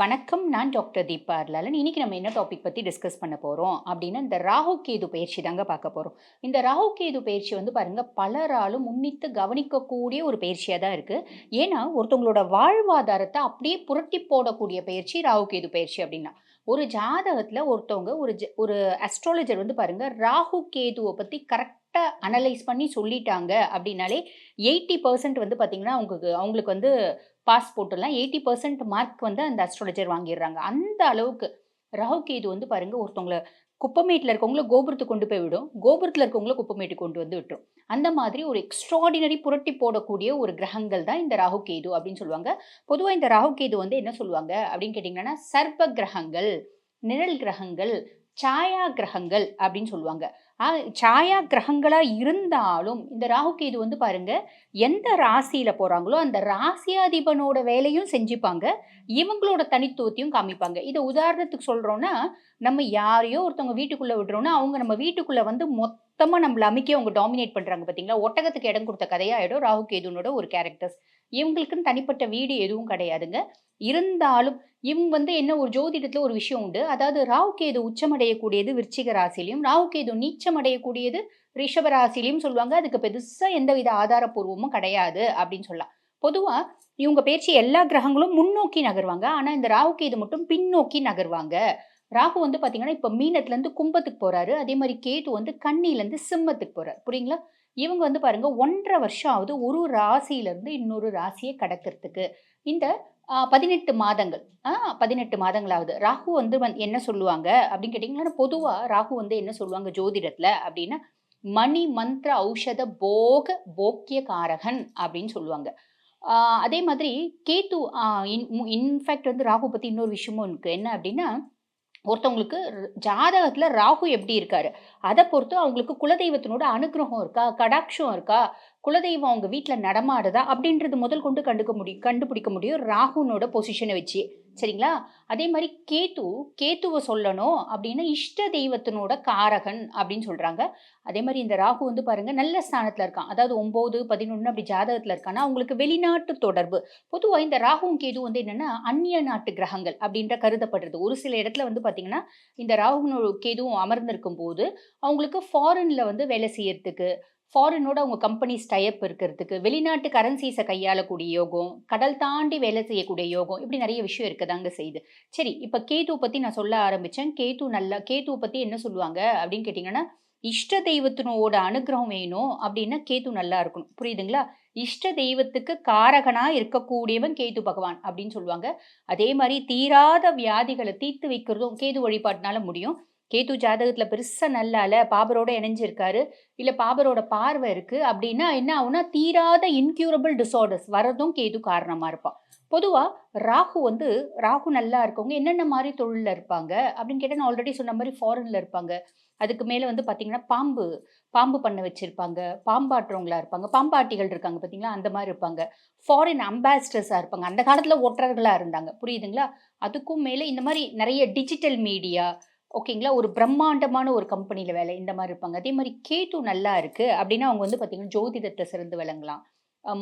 வணக்கம் நான் டாக்டர் தீபா அர்லாலன். இன்னைக்கு நம்ம என்ன டாபிக் பற்றி டிஸ்கஸ் பண்ண போகிறோம் அப்படின்னா இந்த ராகு கேது பயிற்சி தாங்க பார்க்க போகிறோம் இந்த ராகு கேது பயிற்சி வந்து பாருங்கள் பலராலும் முன்னித்து கவனிக்கக்கூடிய ஒரு பயிற்சியாக தான் இருக்குது ஏன்னா ஒருத்தவங்களோட வாழ்வாதாரத்தை அப்படியே புரட்டி போடக்கூடிய பயிற்சி ராகு கேது பயிற்சி அப்படின்னா. ஒரு ஜாதகத்தில் ஒருத்தவங்க ஒரு ஜ ஒரு அஸ்ட்ராலஜர் வந்து பாருங்க ராகு கேதுவை பற்றி கரெக்டாக அனலைஸ் பண்ணி சொல்லிட்டாங்க அப்படின்னாலே எயிட்டி பர்சன்ட் வந்து பார்த்திங்கன்னா அவங்களுக்கு அவங்களுக்கு வந்து பாஸ் போட்டுடலாம். எயிட்டி பர்சன்ட் மார்க் வந்து அந்த அஸ்ட்ராலஜர் வாங்கிடுறாங்க. அந்த அளவுக்கு ராகு கேது வந்து பாருங்க ஒருத்தவங்களை குப்பமேட்டில் இருக்கவங்கள கோபுரத்துக்கு கொண்டு போய் விடும். கோபுரத்தில் இருக்கவங்கள குப்பமேட்டுக்கு கொண்டு வந்து விட்டுரும். அந்த மாதிரி ஒரு எக்ஸ்ட்ராடினரி புரட்டி போடக்கூடிய ஒரு கிரகங்கள் தான் இந்த ராகு கேது அப்படின்னு சொல்லுவாங்க. பொதுவாக இந்த ராகு கேது வந்து என்ன சொல்லுவாங்க அப்படின்னு கேட்டிங்கன்னா சர்ப்ப கிரகங்கள் நிழல் கிரகங்கள் சாயா கிரகங்கள் அப்படின்னு சொல்லுவாங்க. சாயா கிரகங்களாக இருந்தாலும் இந்த ராகு கேது வந்து பாருங்க எந்த ராசியில் போகிறாங்களோ அந்த ராசியாதிபனோட வேலையும் செஞ்சுப்பாங்க. இவங்களோட தனித்துவத்தையும் காமிப்பாங்க. இதை உதாரணத்துக்கு சொல்கிறோன்னா நம்ம யாரையோ ஒருத்தவங்க வீட்டுக்குள்ளே விடுறோன்னா அவங்க நம்ம வீட்டுக்குள்ளே வந்து மொத்தமாக நம்மளை அமைக்க அவங்க டாமினேட் பண்ணுறாங்க பார்த்தீங்களா ஒட்டகத்துக்கு இடம் கொடுத்த கதையாயிடும் ராகு கேதுனோட ஒரு கேரக்டர்ஸ் இவங்களுக்குன்னு தனிப்பட்ட வீடு எதுவும் கிடையாதுங்க. இருந்தாலும் இவங்க வந்து என்ன ஒரு ஜோதிடத்தில் ஒரு விஷயம் உண்டு. அதாவது ராகு கேது உச்சமடையக்கூடியது விருச்சிக ராசிலையும் ராகு கேது நீச்சமடையக்கூடியது ரிஷப ராசிலையும் சொல்லுவாங்க. அதுக்கு பெருசாக எந்தவித ஆதாரப்பூர்வமும் கிடையாது அப்படின்னு சொல்லலாம். பொதுவாக இவங்க பேச்சு எல்லா கிரகங்களும் முன்னோக்கி நகர்வாங்க. ஆனால் இந்த ராகு கேது மட்டும் பின்னோக்கி நகர்வாங்க. ராகு வந்து பார்த்தீங்கன்னா இப்போ மீனத்துலேருந்து கும்பத்துக்கு போகிறாரு அதே மாதிரி கேது வந்து கண்ணிலேருந்து சிம்மத்துக்கு போகிறார் புரியுங்களா? இவங்க வந்து பாருங்க ஒன்றரை வருஷம் ஆகுது ஒரு ராசியிலேருந்து இன்னொரு ராசியை கடக்கிறதுக்கு. இந்த பதினெட்டு மாதங்கள் பதினெட்டு மாதங்களாவது ராகு வந்து என்ன சொல்லுவாங்க அப்படின்னு கேட்டிங்கன்னா பொதுவாக ராகு வந்து என்ன சொல்லுவாங்க ஜோதிடத்தில் அப்படின்னா மணி மந்திர ஔஷத போக போக்கிய காரகன் அப்படின்னு சொல்லுவாங்க. அதே மாதிரி கேத்து இன்ஃபேக்ட் வந்து ராகு பற்றி இன்னொரு விஷயமும் இருக்குது என்ன அப்படின்னா ஒருத்தவங்களுக்கு ஜாதகத்தில் ராகு எப்படி இருக்காரு? அதை பொறுத்து அவங்களுக்கு குலதெய்வத்தினோட அனுகிரகம் இருக்கா? கடாட்சம் இருக்கா? குலதெய்வம் அவங்க வீட்டில் நடமாடுதா அப்படின்றது முதல் கொண்டு கண்டுக்க முடியும் கண்டுபிடிக்க முடியும். ராகுனோட பொசிஷனை வச்சு. சரிங்களா? அதே மாதிரி கேத்து கேத்துவை சொல்லணும் அப்படின்னா இஷ்ட தெய்வத்தினோட காரகன் அப்படின்னு சொல்கிறாங்க அதே மாதிரி இந்த ராகு வந்து பாருங்கள் நல்ல ஸ்தானத்தில் இருக்கான். அதாவது ஒம்பது பதினொன்று அப்படி ஜாதகத்தில் இருக்கான்னா அவங்களுக்கு வெளிநாட்டு தொடர்பு. பொதுவாக இந்த ராகுவும் கேது வந்து என்னென்னா அந்நிய நாட்டு கிரகங்கள் அப்படின்ற கருதப்படுறது. ஒரு சில இடத்துல வந்து பார்த்திங்கன்னா இந்த ராகுனோட கேதுவும் அமர்ந்திருக்கும் போது அவங்களுக்கு ஃபாரினில் வந்து வேலை செய்யறதுக்கு ஃபாரினோட அவங்க கம்பெனிஸ் டைப் இருக்கிறதுக்கு வெளிநாட்டு கரன்சிஸை கையாளக்கூடிய யோகம் கடல் தாண்டி வேலை செய்யக்கூடிய யோகம் இப்படி நிறைய விஷயம் இருக்கதாங்க செய்யுது. சரி இப்போ கேது பற்றி நான் சொல்ல ஆரம்பித்தேன் கேத்து நல்லா கேது பற்றி என்ன சொல்லுவாங்க அப்படின்னு கேட்டிங்கன்னா இஷ்ட தெய்வத்தினோட அனுகிரகம் வேணும் அப்படின்னா கேத்து நல்லா இருக்கணும். புரியுதுங்களா? இஷ்ட தெய்வத்துக்கு காரகனாக இருக்கக்கூடியவன் கேது பகவான் அப்படின்னு சொல்லுவாங்க. அதே மாதிரி தீராத வியாதிகளை தீர்த்து வைக்கிறதும் கேது வழிபாட்டினால முடியும். கேது ஜாதகத்தில் பெருசாக நல்லால பாபரோட இணைஞ்சிருக்காரு. இல்லை பாபரோட பார்வை இருக்குது அப்படின்னா என்ன ஆகுனா தீராத இன்க்யூரபிள் டிசார்டர்ஸ் வரதும் கேது காரணமாக இருப்பான். பொதுவாக ராகு வந்து ராகு நல்லா இருக்கவங்க என்னென்ன மாதிரி தொழிலில் இருப்பாங்க? அப்படின்னு கேட்டால் நான் ஆல்ரெடி சொன்ன மாதிரி ஃபாரினில் இருப்பாங்க. அதுக்கு மேலே வந்து பார்த்திங்கன்னா பாம்பு பாம்பு பண்ண வச்சுருப்பாங்க. பாம்பாட்டுறவங்களா இருப்பாங்க. பாம்பாட்டிகள் இருக்காங்க பார்த்தீங்களா அந்த மாதிரி இருப்பாங்க. ஃபாரின் அம்பாசிடர்ஸாக இருப்பாங்க. அந்த காலத்தில் ஒற்றர்களாக இருந்தாங்க. புரியுதுங்களா? அதுக்கும் மேலே இந்த மாதிரி நிறைய டிஜிட்டல் மீடியா ஓகேங்களா ஒரு பிரம்மாண்டமான ஒரு கம்பெனியில் வேலை இந்த மாதிரி இருப்பாங்க. அதே மாதிரி கேது நல்லா இருக்குது அப்படின்னா அவங்க வந்து பார்த்திங்கன்னா ஜோதிடத்தை சிறந்து விளங்கலாம்.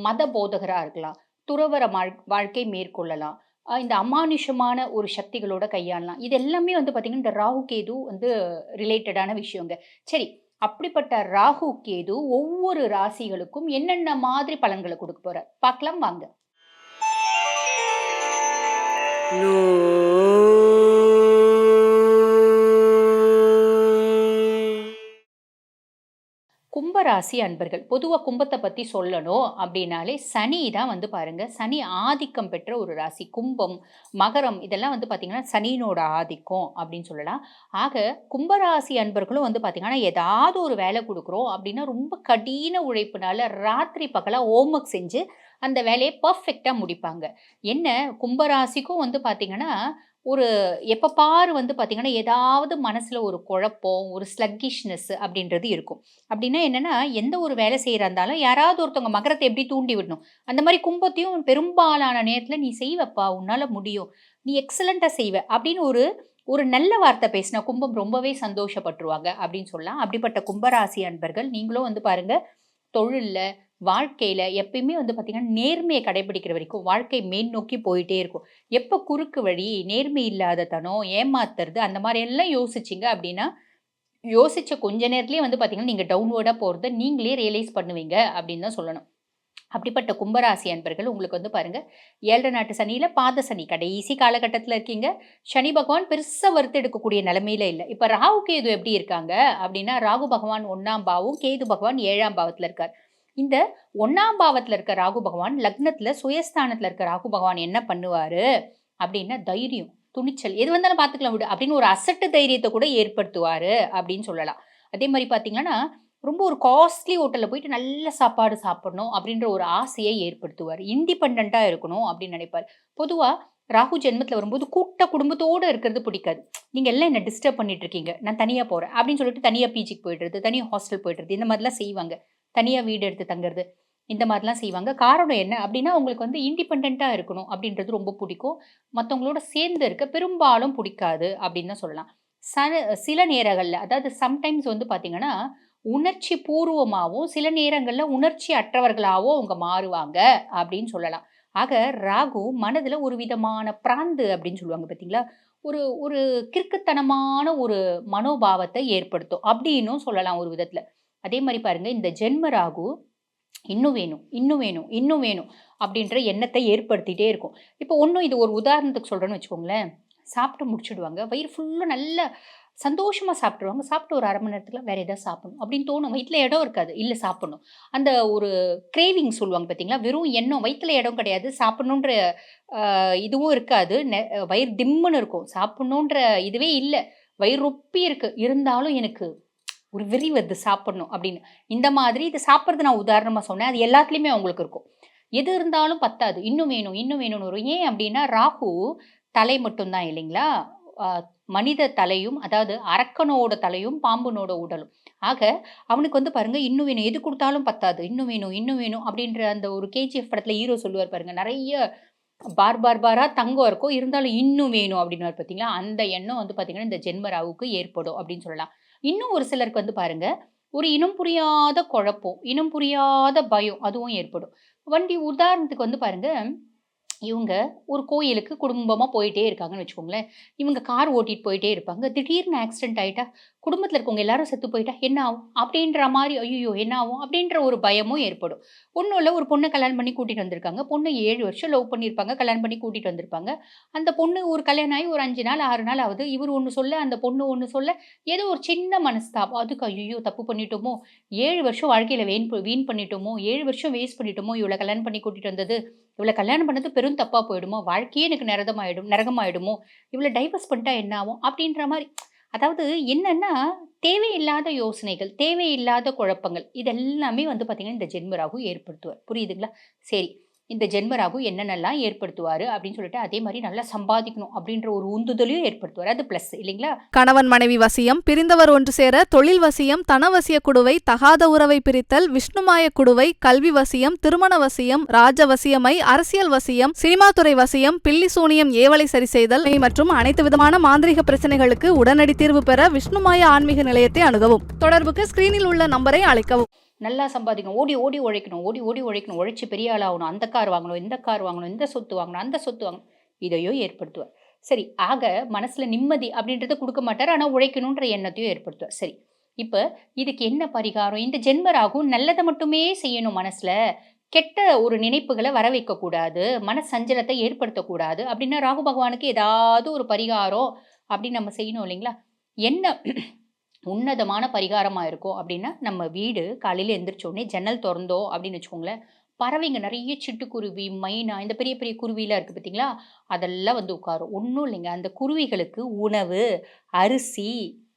மத போதகராக இருக்கலாம். துறவர வாழ்க்கை மேற்கொள்ளலாம். இந்த அமானுஷமான ஒரு சக்திகளோட கையாளலாம். இது எல்லாமே வந்து பார்த்திங்கன்னா இந்த ராகு கேது வந்து ரிலேட்டடான விஷயங்க. சரி அப்படிப்பட்ட ராகு கேது ஒவ்வொரு ராசிகளுக்கும் என்னென்ன மாதிரி பலன்களை கொடுக்க போகிறார் பார்க்கலாம் வாங்க. கும்பராசி அன்பர்கள் பொதுவாக கும்பத்தை பற்றி சொல்லணும் அப்படின்னாலே சனி தான் வந்து பாருங்கள் சனி ஆதிக்கம் பெற்ற ஒரு ராசி. கும்பம் மகரம் இதெல்லாம் வந்து பார்த்திங்கன்னா சனியினோட ஆதிக்கம் அப்படின்னு சொல்லலாம். ஆக கும்பராசி அன்பர்களும் வந்து பார்த்திங்கன்னா ஏதாவது ஒரு வேலை கொடுக்குறோம் அப்படின்னா ரொம்ப கடின உழைப்புனால ராத்திரி பகலாக ஹோம்ஒர்க் செஞ்சு அந்த வேலையை பர்ஃபெக்டாக முடிப்பாங்க. என்ன? கும்பராசிக்கும் வந்து பார்த்திங்கன்னா ஒரு எப்போ பாரு வந்து பார்த்தீங்கன்னா ஏதாவது மனசில் ஒரு குழப்பம் ஒரு ஸ்லக்கிஷ்னஸ் அப்படின்றது இருக்கும். அப்படின்னா என்னென்னா எந்த ஒரு வேலை செய்கிறா இருந்தாலும் யாராவது ஒருத்தவங்க மகரத்தை எப்படி தூண்டி விடணும்? அந்த மாதிரி கும்பத்தையும் பெரும்பாலான நேரத்தில் நீ செய்வப்பா உன்னால் முடியும். நீ எக்ஸலண்ட்டாக செய்வ அப்படின்னு ஒரு ஒரு நல்ல வார்த்தை பேசினா கும்பம் ரொம்பவே சந்தோஷப்பட்டுருவாங்க அப்படின்னு சொல்லலாம். அப்படிப்பட்ட கும்பராசி அன்பர்கள் நீங்களும் வந்து பாருங்கள் தொழிலில் வாழ்க்கையில் எப்பயுமே வந்து பார்த்திங்கன்னா நேர்மையை கடைபிடிக்கிற வரைக்கும் வாழ்க்கை மேல் நோக்கி போயிட்டே இருக்கும். எப்போ குறுக்கு வழி நேர்மை இல்லாத தனம் ஏமாத்துறது அந்த மாதிரி எல்லாம் யோசிச்சிங்க அப்படின்னா யோசிச்ச கொஞ்ச நேரத்துலேயே வந்து பார்த்தீங்கன்னா நீங்கள் டவுன்வேர்டாக போகிறத நீங்களே ரியலைஸ் பண்ணுவீங்க அப்படின்னு தான் சொல்லணும். அப்படிப்பட்ட கும்பராசி அன்பர்கள் உங்களுக்கு வந்து பாருங்கள் ஏழரை நாட்டு சனியில் பாத சனி. கடைசி காலகட்டத்தில் இருக்கீங்க. சனி பகவான் பெருசாக வறுத்து எடுக்கக்கூடிய நிலமையில இல்லை. இப்போ ராகு கேது எப்படி இருக்காங்க அப்படின்னா ராகு பகவான் ஒன்றாம் பாவம் கேது பகவான் ஏழாம் பாவத்தில் இருக்கார். இந்த ஒன்னாம் பாவத்தில் இருக்க ராகு பகவான் லக்னத்தில் சுயஸ்தானத்தில் இருக்க ராகு பகவான் என்ன பண்ணுவார்? அப்படின்னா தைரியம் துணிச்சல் எது வந்தாலும் பார்த்துக்கலாம் விடு அப்படின்னு ஒரு அசட்டு தைரியத்தை கூட ஏற்படுத்துவார் அப்படின்னு சொல்லலாம். அதே மாதிரி பார்த்தீங்கன்னா ரொம்ப ஒரு காஸ்ட்லி ஹோட்டலில் போயிட்டு நல்ல சாப்பாடு சாப்பிடணும் அப்படின்ற ஒரு ஆசையை ஏற்படுத்துவார். இண்டிபெண்ட்டாக இருக்கணும் அப்படின்னு நினைப்பார். பொதுவாக ராகு ஜென்மத்தில் வரும்போது கூட்ட குடும்பத்தோடு இருக்கிறது பிடிக்காது. நீங்கள் எல்லாம் என்ன டிஸ்டர்ப் பண்ணிட்டு இருக்கீங்க? நான் தனியாக போகிறேன் அப்படின்னு சொல்லிட்டு தனியாக பிஜிக்கு போயிடுறது தனியாக ஹாஸ்டல் போயிடுறது இந்த மாதிரிலாம் செய்வாங்க. தனியாக வீடு எடுத்து தங்குறது இந்த மாதிரிலாம் செய்வாங்க. காரணம் என்ன அப்படின்னா அவங்களுக்கு வந்து இண்டிபெண்ட்டாக இருக்கணும் அப்படின்றது ரொம்ப பிடிக்கும். மற்றவங்களோட சேர்ந்து இருக்க பெரும்பாலும் பிடிக்காது அப்படின்னு தான் சொல்லலாம். ச சில நேரங்களில் அதாவது சம்டைம்ஸ் வந்து பார்த்திங்கன்னா உணர்ச்சி பூர்வமாகவும் சில நேரங்களில் உணர்ச்சி அற்றவர்களாகவும் அவங்க மாறுவாங்க அப்படின்னு சொல்லலாம். ஆக ராகு மனதில் ஒரு விதமான பிராந்து அப்படின்னு சொல்லுவாங்க பார்த்தீங்களா ஒரு ஒரு கிறுக்குத்தனமான ஒரு மனோபாவத்தை ஏற்படுத்தும் அப்படின்னும் சொல்லலாம் ஒரு விதத்தில். அதே மாதிரி பாருங்க இந்த ஜென்ம ராகு இன்னும் வேணும் இன்னும் வேணும் இன்னும் வேணும் அப்படின்ற எண்ணத்தை ஏற்படுத்திட்டே இருக்கும். இப்போ ஒன்றும் இது ஒரு உதாரணத்துக்கு சொல்கிறேன்னு வச்சுக்கோங்களேன். சாப்பிட்டு முடிச்சுடுவாங்க. வயிறு ஃபுல்லாக நல்ல சந்தோஷமாக சாப்பிட்ருவாங்க சாப்பிட்டு ஒரு அரை மணி நேரத்தில் வேறு எதாவது சாப்பிடணும் அப்படின்னு தோணும். வயிற்றில் இடம் இருக்காது. இல்லை சாப்பிடணும். அந்த ஒரு கிரேவிங் சொல்லுவாங்க பார்த்தீங்களா வெறும் எண்ணம். வயிற்றில் இடம் கிடையாது. சாப்பிட்ணுன்ற இதுவும் இருக்காது. நெ- வயிறு திம்முன்னு இருக்கும். சாப்பிட்ணுன்ற இதுவே இல்லை. வயிறு ரொப்பி இருக்குது இருந்தாலும் எனக்கு ஒரு விரிவு இது சாப்பிடணும் அப்படின்னு. இந்த மாதிரி இது சாப்பிட்றது நான் உதாரணமாக சொன்னேன். அது எல்லாத்துலேயுமே அவங்களுக்கு இருக்கும். எது இருந்தாலும் பத்தாது. இன்னும் வேணும் இன்னும் வேணும்னு வரும். ஏன் அப்படின்னா ராகு தலை மட்டும்தான் இல்லைங்களா? மனித தலையும் அதாவது அரக்கனோட தலையும் பாம்புனோட உடலும். ஆக அவனுக்கு வந்து பாருங்க இன்னும் வேணும். எது கொடுத்தாலும் பத்தாது. இன்னும் வேணும் இன்னும் வேணும் அப்படின்ற அந்த ஒரு கேஜிஎஃப் படத்துல ஹீரோ சொல்லுவார் பாருங்க. நிறைய பார் பார் பாரா தங்கம் இருக்கும். இருந்தாலும் இன்னும் வேணும் அப்படின்னு பார்த்தீங்களா அந்த எண்ணம் வந்து பார்த்தீங்கன்னா இந்த ஜென்மராவுக்கு ஏற்படும் அப்படின்னு சொல்லலாம். இன்னும் ஒரு சிலருக்கு வந்து பாருங்க ஒரு இனம் புரியாத குழப்பம் இனம் புரியாத பயம் அதுவும் ஏற்படும். வண்டி உதாரணத்துக்கு வந்து பாருங்கள் இவங்க ஒரு கோயிலுக்கு குடும்பமாக போயிட்டே இருக்காங்கன்னு வச்சுக்கோங்களேன். இவங்க கார் ஓட்டிட்டு போயிட்டே இருப்பாங்க. திடீர்னு ஆக்சிடென்ட் ஆயிட்டா குடும்பத்தில் இருக்கவங்க எல்லாரும் செத்து போயிட்டா என்ன ஆகும்? அப்படின்ற மாதிரி ஐயோ என்ன ஆகும்? அப்படின்ற ஒரு பயமும் ஏற்படும். ஒன்றும் இல்லை ஒரு பொண்ணை கல்யாணம் பண்ணி கூட்டிகிட்டு வந்திருக்காங்க. பொண்ணு ஏழு வருஷம் லவ் பண்ணியிருப்பாங்க. கல்யாணம் பண்ணி கூட்டிகிட்டு வந்திருப்பாங்க. அந்த பொண்ணு ஒரு கல்யாணம் ஆகி ஒரு அஞ்சு நாள் ஆறு நாள் ஆகுது. இவர் ஒன்று சொல்ல அந்த பொண்ணு ஒன்று சொல்ல ஏதோ ஒரு சின்ன மனஸ்தாபம். அதுக்கு ஐயோ தப்பு பண்ணிட்டோமோ? ஏழு வருஷம் வாழ்க்கையில் வீண் வீண் பண்ணிட்டோமோ? ஏழு வருஷம் வேஸ்ட் பண்ணிட்டோமோ? இவ்வளோ கல்யாணம் பண்ணி கூட்டிகிட்டு வந்தது. இவ்வளோ கல்யாணம் பண்ணது பெரும் தப்பாக போயிடுமோ? வாழ்க்கையே எனக்கு நரகமாயிடும் நரகமாயிடுமோ? இவ்வளோ டைவர்ஸ் பண்ணிட்டா என்ன ஆகும்? அப்படின்ற மாதிரி அதாவது என்னன்னா தேவையில்லாத யோசனைகள் தேவையில்லாத குழப்பங்கள் இதெல்லாமே வந்து பார்த்தீங்கன்னா இந்த ஜென்மராகு ஏற்படுத்துவார். புரியுதுங்களா? சரி. இந்த ஜென்மராகு என்னென்னலாம் ஏற்படுத்துவார் அப்படின்னு சொல்லிட்டு அதே மாதிரி நல்லா சம்பாதிக்கணும் அப்படின்ற ஒரு உந்துதலையும் ஏற்படுத்துவார். அது ப்ளஸ் இல்லைங்களா? கணவன் மனைவி வசியம் பிரிந்தவர் ஒன்று சேர தொழில் வசியம் தனவசிய குடுவை தகாத உறவை பிரித்தல் விஷ்ணுமாய குடுவை கல்வி வசியம் திருமண வசியம் ராஜ வசியமை அரசியல் வசியம் சினிமா துறை வசியம் பில்லி சூனியம் ஏவலை சரி செய்தல் மற்றும் அனைத்து விதமான மாந்திரிக பிரச்சனைகளுக்கு உடனடி தீர்வு பெற விஷ்ணுமாய ஆன்மீக நிலையத்தை அணுகவும். தொடர்புக்கு ஸ்கிரீனில் உள்ள நம்பரை அழைக்கவும். நல்லா சம்பாதிக்கணும். ஓடி ஓடி உழைக்கணும். ஓடி ஓடி உழைக்கணும். உழைச்சி பெரிய ஆளாகணும் அந்த கார் வாங்கணும் இந்த கார் வாங்கணும் இந்த சொத்து வாங்கணும் அந்த சொத்து வாங்கணும். இதையோ ஏற்படுத்துவார். சரி ஆக மனசில் நிம்மதி அப்படின்றத கொடுக்க மாட்டார். ஆனால் உழைக்கணுன்ற எண்ணத்தையும் ஏற்படுத்துவார். சரி இப்போ இதுக்கு என்ன பரிகாரம்? இந்த ஜென்மராகும் நல்லதை மட்டுமே செய்யணும் மனசில். கெட்ட ஒரு நினைப்புகளை வர வைக்கக்கூடாது. மன சஞ்சலத்தை ஏற்படுத்தக்கூடாது. அப்படின்னா ராகு பகவானுக்கு ஏதாவது ஒரு பரிகாரம் அப்படின்னு நம்ம செய்யணும் இல்லைங்களா? என்ன உன்னதமான பரிகாரமாக இருக்கும். அப்படின்னா நம்ம வீடு காலையில் எழுந்திரிச்சோடனே ஜன்னல் திறந்தோம் அப்படின்னு வச்சுக்கோங்களேன். பறவைங்க நிறைய சிட்டுக்குருவி மைனா இந்த பெரிய பெரிய குருவிலாம் இருக்குது பார்த்தீங்களா? அதெல்லாம் வந்து உட்காரும். ஒன்றும் இல்லைங்க. அந்த குருவிகளுக்கு உணவு அரிசி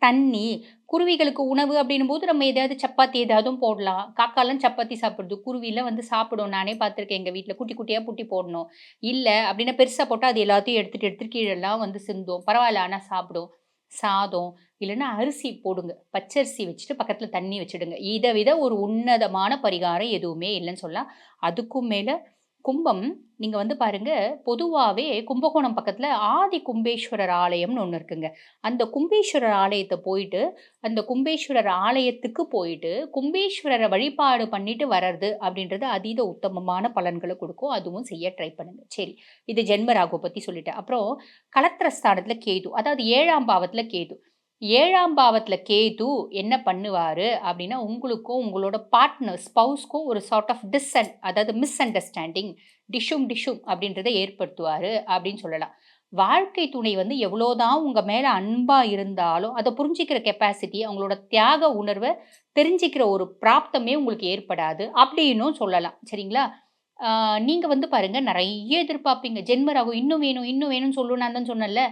தண்ணி குருவிகளுக்கு உணவு அப்படின்னும் போது நம்ம எதாவது சப்பாத்தி ஏதாவது போடலாம். காக்காலாம் சப்பாத்தி சாப்பிடுது குருவிலாம் வந்து சாப்பிடும். நானே பார்த்துருக்கேன். எங்கள் வீட்டில் குட்டி குட்டியாக புட்டி போடணும். இல்லை அப்படின்னா பெருசாக போட்டால் அது எல்லாத்தையும் எடுத்துகிட்டு எடுத்துகிட்டு கீழெல்லாம் வந்து சிந்தும். பரவாயில்ல. ஆனால் சாப்பிடும். சாதம் இல்லைன்னா அரிசி போடுங்க. பச்சரிசி வச்சுட்டு பக்கத்தில் தண்ணி வச்சுடுங்க. இதை விட ஒரு உன்னதமான பரிகாரம் எதுவுமே இல்லைன்னு சொல்லலாம். அதுக்கும் மேலே கும்பம் நீங்கள் வந்து பாருங்க பொதுவாகவே கும்பகோணம் பக்கத்தில் ஆதி கும்பேஸ்வரர் ஆலயம்னு ஒன்று இருக்குங்க. அந்த கும்பேஸ்வரர் ஆலயத்தை போயிட்டு அந்த கும்பேஸ்வரர் ஆலயத்துக்கு போயிட்டு கும்பேஸ்வரரை வழிபாடு பண்ணிட்டு வர்றது அப்படின்றது அதீத உத்தமமான பலன்களை கொடுக்கும். அதுவும் செய்ய ட்ரை பண்ணுங்க. சரி இது ஜென்ம ராகு பற்றி சொல்லிட்டேன். அப்புறம் கலத்திரஸ்தானத்தில் கேது அதாவது ஏழாம் பாவத்தில் கேது. ஏழாம் பாவத்தில் கேது என்ன பண்ணுவார் அப்படின்னா உங்களுக்கும் உங்களோட பார்ட்னர் ஸ்பவுஸ்க்கும் ஒரு சார்ட் ஆஃப் டிஸ்அண்ட் அதாவது மிஸ் அண்டர்ஸ்டாண்டிங் டிஷும் டிஷும் அப்படின்றத ஏற்படுத்துவார் அப்படின்னு சொல்லலாம். வாழ்க்கை துணை வந்து எவ்வளோதான் உங்கள் மேலே அன்பாக இருந்தாலும் அதை புரிஞ்சிக்கிற கெப்பாசிட்டி அவங்களோட தியாக உணர்வை தெரிஞ்சிக்கிற ஒரு பிராப்தமே உங்களுக்கு ஏற்படாது அப்படின்னும் சொல்லலாம். சரிங்களா? நீங்கள் வந்து பாருங்கள் நிறைய எதிர்பார்ப்பீங்க. ஜென்ம ராகு இன்னும் வேணும் இன்னும் வேணும்னு சொல்லணும் நான் தான் சொன்னேன்ல.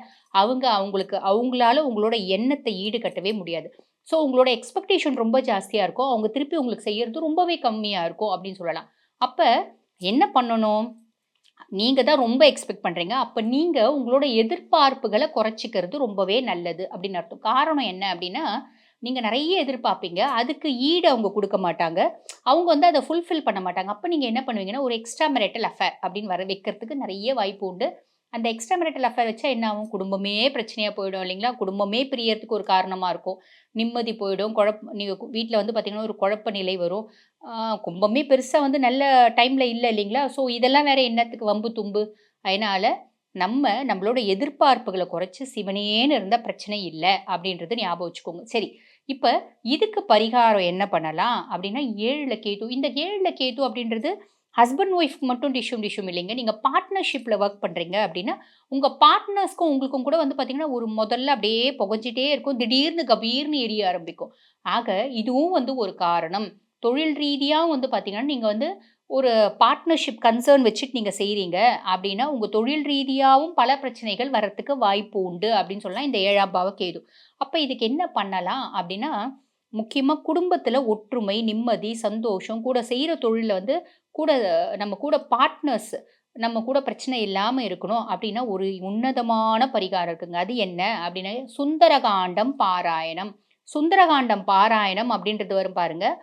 அவங்க அவங்களுக்கு அவங்களால உங்களோட எண்ணத்தை ஈடுகட்டவே முடியாது. ஸோ உங்களோட எக்ஸ்பெக்டேஷன் ரொம்ப ஜாஸ்தியாக இருக்கும். அவங்க திருப்பி உங்களுக்கு செய்கிறது ரொம்பவே கம்மியாக இருக்கும் அப்படின்னு சொல்லலாம். அப்போ என்ன பண்ணணும்? நீங்கள் தான் ரொம்ப எக்ஸ்பெக்ட் பண்ணுறீங்க அப்போ நீங்கள் உங்களோட எதிர்பார்ப்புகளை குறைச்சிக்கிறது ரொம்பவே நல்லது அப்படின்னு அர்த்தம். காரணம் என்ன அப்படின்னா நீங்கள் நிறைய எதிர்பார்ப்பீங்க. அதுக்கு ஈடு அவங்க கொடுக்க மாட்டாங்க. அவங்க வந்து அதை ஃபுல்ஃபில் பண்ண மாட்டாங்க. அப்போ நீங்கள் என்ன பண்ணுவீங்கன்னா ஒரு எக்ஸ்ட்ரா மெரிட்டல் அஃபேர் அப்படின்னு வர வைக்கிறதுக்கு நிறைய வாய்ப்பு உண்டு. அந்த எக்ஸ்ட்ரா மெரிட்டல் அஃபேர் வச்சா என்ன ஆகும்? குடும்பமே பிரச்சனையாக போயிடும் இல்லைங்களா? குடும்பமே பிரியறதுக்கு ஒரு காரணமாக இருக்கும். நிம்மதி போயிடும். குழப்ப நீங்கள் வீட்டில் வந்து பார்த்திங்கன்னா ஒரு குழப்ப நிலை வரும். கும்பமே பெருசாக வந்து நல்ல டைமில் இல்லை இல்லைங்களா? ஸோ இதெல்லாம் வேறு என்னத்துக்கு? வம்பு தும்பு. அதனால் நம்ம நம்மளோட எதிர்பார்ப்புகளை குறைச்சி சிவனேன்னு இருந்தால் பிரச்சனை இல்லை அப்படின்றது ஞாபகம் வச்சுக்கோங்க. சரி. இப்போ இதுக்கு பரிகாரம் என்ன பண்ணலாம்? அப்படின்னா ஏழில் கேது. இந்த ஏழில் கேது அப்படின்றது ஹஸ்பண்ட் ஒய்ஃப்க்கு மட்டும் டிஷ்யூம் டிஷ்யூம் இல்லைங்க. நீங்கள் பார்ட்னர்ஷிப்பில் ஒர்க் பண்ணுறீங்க அப்படின்னா உங்கள் பார்ட்னர்ஸ்க்கும் உங்களுக்கும் கூட வந்து பார்த்திங்கன்னா ஒரு முதல்ல அப்படியே புகஞ்சிட்டே இருக்கும். திடீர்னு கபீர்னு எரிய ஆரம்பிக்கும். ஆக இதுவும் வந்து ஒரு காரணம். தொழில் ரீதியாக வந்து பார்த்திங்கன்னா நீங்கள் வந்து ஒரு பார்ட்னர்ஷிப் கன்சர்ன் வச்சுட்டு நீங்கள் செய்கிறீங்க அப்படின்னா உங்கள் தொழில் ரீதியாகவும் பல பிரச்சனைகள் வர்றதுக்கு வாய்ப்பு உண்டு அப்படின்னு சொல்லலாம். இந்த ஏழாம் பாவ கேது. அப்போ இதுக்கு என்ன பண்ணலாம் அப்படின்னா முக்கியமாக குடும்பத்தில் ஒற்றுமை நிம்மதி சந்தோஷம் கூட செய்கிற தொழிலில் வந்து கூட நம்ம கூட பார்ட்னர்ஸ் நம்ம கூட பிரச்சனை இல்லாமல் இருக்கணும் அப்படின்னா ஒரு உன்னதமான பரிகாரம் இருக்குங்க. அது என்ன அப்படின்னா சுந்தரகாண்டம் பாராயணம். சுந்தரகாண்டம் பாராயணம் அப்படின்றது வரும் பாருங்கள்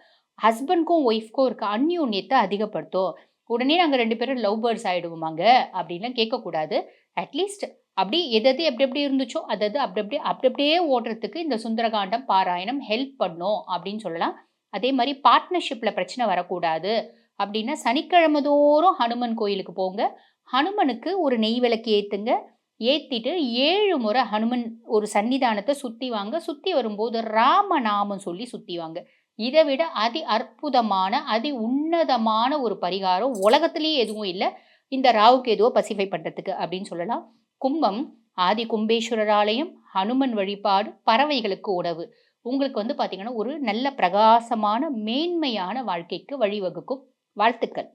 ஹஸ்பண்ட்க்கும் ஒய்ஃப்க்கும் இருக்க அந்யூன்யத்தை அதிகப்படுத்தும் உடனே நாங்கள் ரெண்டு பேரும் லவ் பேர்ட்ஸ் ஆகிடுவோமாங்க அப்படின்லாம் கேட்கக்கூடாது. அட்லீஸ்ட் அப்படி எது எப்படி எப்படி இருந்துச்சோ அதாவது அப்படி அப்படி அப்படி அப்படியே ஓடுறதுக்கு இந்த சுந்தரகாண்டம் பாராயணம் ஹெல்ப் பண்ணும் அப்படின்னு சொல்லலாம். அதே மாதிரி பார்ட்னர்ஷிப்பில் பிரச்சனை வரக்கூடாது. அப்படின்னா சனிக்கிழமை தோறும் ஹனுமன் கோயிலுக்கு போங்க. ஹனுமனுக்கு ஒரு நெய் விளக்கு ஏற்றுங்க ஏற்றிட்டு ஏழு முறை ஹனுமன் ஒரு சன்னிதானத்தை சுற்றி வாங்க. சுற்றி வரும்போது ராமநாமம் சொல்லி சுற்றி வாங்க. இதை விட அதி அற்புதமான அதி உன்னதமான ஒரு பரிகாரம் உலகத்திலேயே எதுவும் இல்லை. இந்த ராவுக்கு எதுவோ பசிஃபை பண்ணுறதுக்கு அப்படின்னு சொல்லலாம். கும்பம் ஆதி கும்பேஸ்வரர் ஆலயம் ஹனுமன் வழிபாடு பறவைகளுக்கு உணவு. உங்களுக்கு வந்து பார்த்தீங்கன்னா ஒரு நல்ல பிரகாசமான மேன்மையான வாழ்க்கைக்கு வழிவகுக்கும். வாழ்த்துக்கள்.